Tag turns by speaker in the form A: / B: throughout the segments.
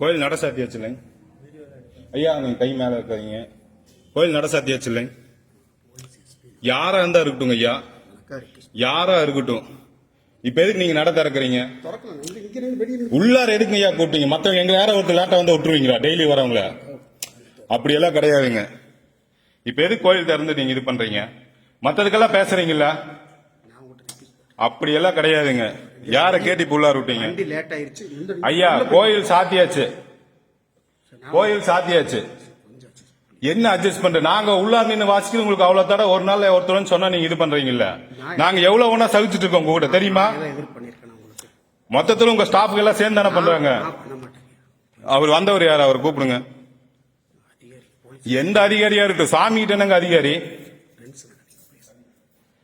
A: கோயில் நட சாத்தி வச்சுலங்க ஐயா அவங்க கை மேல இருக்காதீங்க. கோயில் நட சாத்தி இல்லைங்க யாரா இருந்தா இருக்கட்டும் ஐயா. யாரா இருக்கட்டும். இப்ப எதுக்கு நீங்க நட திறக்கிறீங்க? உள்ளார எதுக்கு ஐயா கூப்பிட்டீங்க? மத்தவங்க எங்க யார ஒருத்தர் லேட்டா வந்து விட்டுருவீங்களா டெய்லி வரவங்கள. அப்படியெல்லாம் கிடையாதுங்க. இப்ப எதுக்கு கோயில் திறந்து நீங்க இது பண்றீங்க? மத்ததுக்கெல்லாம்
B: பேசுறீங்களா
A: அப்படியெல்லாம் கிடையாதுங்க. யார கேட்டு இப்ப உள்ளார விட்டீங்க? ஐயா கோயில் சாத்தியாச்சு. கோயில் சாத்தியாச்சு. என்ன அட்ஜஸ்ட் பண்ற நாங்க உள்ளார் நின்று வாசிக்கிறது உங்களுக்கு அவ்வளவு தடவை ஒரு நாள் ஒருத்தர் சொன்னா நீங்க இது பண்றீங்கல்ல? நாங்க எவ்வளவு ஒண்ணா சகிச்சுட்டு இருக்கோம் உங்க கூட தெரியுமா? மொத்தத்துல உங்க ஸ்டாஃப்க்கு எல்லாம் சேர்ந்து தானே பண்றாங்க? அவர் வந்தவர் யார்? அவர் கூப்பிடுங்க. எந்த அதிகாரியா இருக்கட்டும் சாமி கிட்ட என்னங்க அதிகாரி?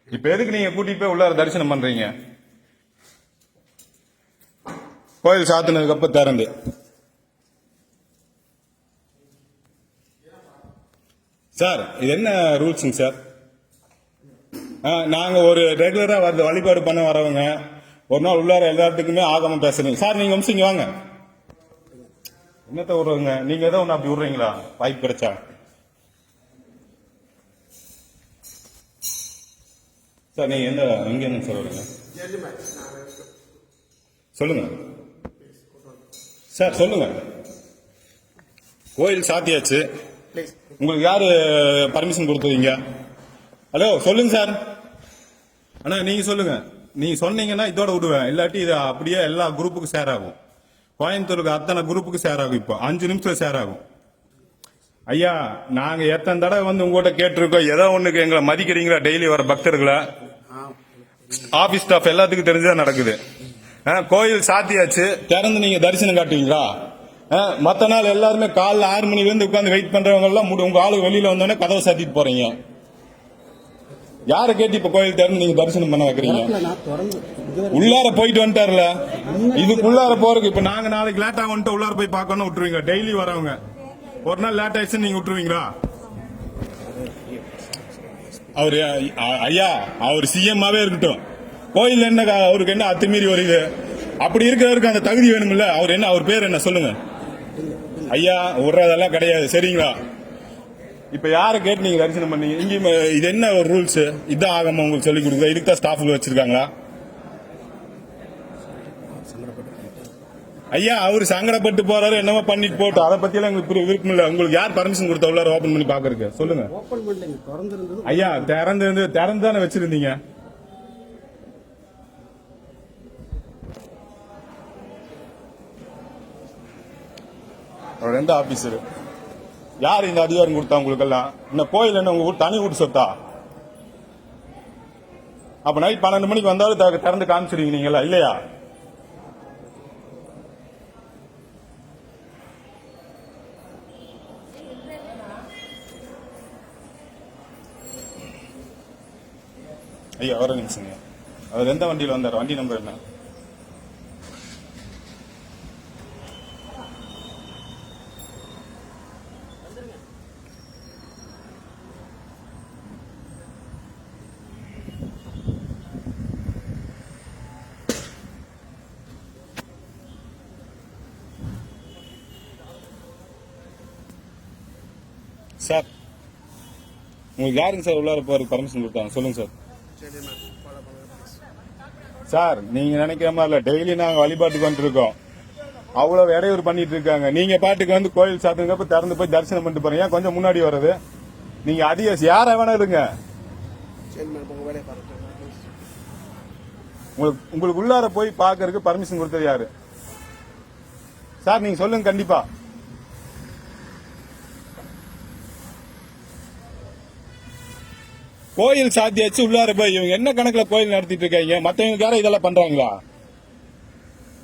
A: இப்ப எதுக்கு நீங்க கூட்டிட்டு போய் உள்ளார தரிசனம் பண்றீங்க? கோயில் சாத்தினதுக்கப்புறம் திறந்து. சார் இது என்ன ரூல்ஸுங்க சார்? ஆ, நாங்க ஒரு ரெகுலரா வந்து வழிபாடு பண்ண வரவங்க ஒரு நாள் உள்ளார எல்லாத்துக்குமே ஆகமம் பேசுறீங்க. சார் நீங்க வம்சிங்க வாங்க. என்னத்த விடுறீங்க நீங்க ஏதோ ஒண்ணு அப்படி விடுறீங்களா? வாய்ப்பு கிடைச்சா. சார் நீங்க எந்த எங்க என்ன சார் சொல்லுங்க. சார் சொல்லுங்க. கோயில் சாத்தியாச்சு. உங்களுக்கு யாரு பர்மிஷன் கொடுத்தீங்க? ஹலோ சொல்லுங்க சார். அண்ணா நீங்க சொல்லுங்க. நீங்க சொன்னீங்கன்னா இதோட விடுவேன். இல்லாட்டி இது அப்படியே எல்லா குரூப்புக்கும் ஷேர் ஆகும். கோயம்புத்தூருக்கு அத்தனை குரூப்புக்கு ஷேர் ஆகும் இப்போ. அஞ்சு நிமிஷத்துல ஷேர் ஆகும். ஐயா நாங்க எத்தனை தடவை வந்து உங்ககிட்ட கேட்டிருக்கோம். ஏதோ ஒண்ணுக்கு எங்களை மதிக்கிறீங்களா? டெய்லி வர பக்தர்களை. ஆபீஸ் ஸ்டாஃப் எல்லாத்துக்கும் தெரிஞ்சுதான் நடக்குது. கோயில் சாத்தியாச்சு. திறந்து நீங்க தரிசனம் காட்டுவீங்களா? ஆ, மத்த நாள் எல்லாருமே காலைல ஆறு மணில இருந்து உட்கார்ந்து வெயிட் பண்றவங்க எல்லாம் உங்க ஆளு வெளியில வந்தோடனே கதவை சாத்திட்டு போறீங்க. யாரை கேட்டு இப்ப கோயில் திறந்து நீங்க தரிசனம் பண்ண வைக்கிறீங்க? உள்ளார போயிட்டு வந்துட்டார்ல? இதுக்குள்ளார போறதுக்கு இப்ப நாங்க நாளைக்கு லேட்டா வந்துட்டு உள்ளார போய் பார்க்கணும் விட்டுருவீங்க. டெய்லி வரவங்க. ஒரு நாள் லேட் ஆயிடுச்சு நீங்க விட்டுருவீங்களா? அவரு ஐயா அவர் சிஎம்மாவே இருக்கட்டும். கோயில் என்ன அவருக்கு என்ன அத்துமீறி வருது அப்படி இருக்கிறவருக்கு அந்த தகுதி வேணும்ல? அவர் என்ன அவர் பேர் என்ன சொல்லுங்க? ஐயா விடுறதெல்லாம் கிடையாது. சரிங்களா? இப்ப யாரை கேட்டு நீங்க தரிசனம் பண்ணீங்க? இங்க இது என்ன ஒரு ரூல்ஸ்? இதான் ஆகாம உங்களுக்கு சொல்லி கொடுக்குறா இதுக்கு தான் ஸ்டாஃப் வச்சிருக்காங்களா? ஐயா அவர் சங்கடப்பட்டு போறாரு என்னமோ பண்ணிட்டு போட்டு. அதை பத்தி எல்லாம் எங்களுக்கு விருப்பம் இல்ல. உங்களுக்கு யார் பர்மிஷன் கொடுத்த உள்ளார ஓபன் பண்ணி பாக்குறதுக்கு சொல்லுங்க. ஐயா திறந்து திறந்து தானே வச்சிருந்தீங்க? அவர் ரெண்டு ஆபீசர் யார் இந்த அதிகாரம் கொடுத்தா உங்களுக்கு எல்லாம் இந்த கோயில் என்ன உங்க வீட்டு தனி வீட்டு சொத்தா? அப்ப நைட் பன்னெண்டு மணிக்கு வந்தாலும் திறந்து காமிச்சிருவீங்க நீங்களா இல்லையா? ஐயா வர நிமிஷங்க அவர் எந்த வண்டியில் வந்தார்? வண்டி நம்பர் என்ன? சார் உங்களுக்கு யாருங்க சார் உள்ளார போறதுக்கு பர்மிஷன் கொடுத்தாங்க? சொல்லுங்க சார்
B: சார்
A: நீங்க நினைக்கிற மாதிரி இல்ல. டெய்லி நாங்க வழிபாட்டுக்கு வந்துருக்கோம் அவ்வளவு இடையூறு பண்ணிட்டு இருக்காங்க நீங்க பாட்டுக்கு வந்து கோயில் சாத்துங்கப்ப திறந்து போய் தரிசனம் பண்ணிட்டு போறீங்க. ஏன் கொஞ்சம் முன்னாடி வர்றது? நீங்க அதிக யார வேணா இருங்க. உங்களுக்கு உங்களுக்கு உள்ளார போய் பாக்குறதுக்கு பர்மிஷன் கொடுத்தது யாரு? சார் நீங்க சொல்லுங்க கண்டிப்பா. கோயில் சாத்தியாச்சு உள்ளார போய் இவங்க என்ன கணக்குல கோயில் நடத்திட்டு இருக்காங்க? மத்தவங்க யாரும் இதெல்லாம் பண்றாங்களா?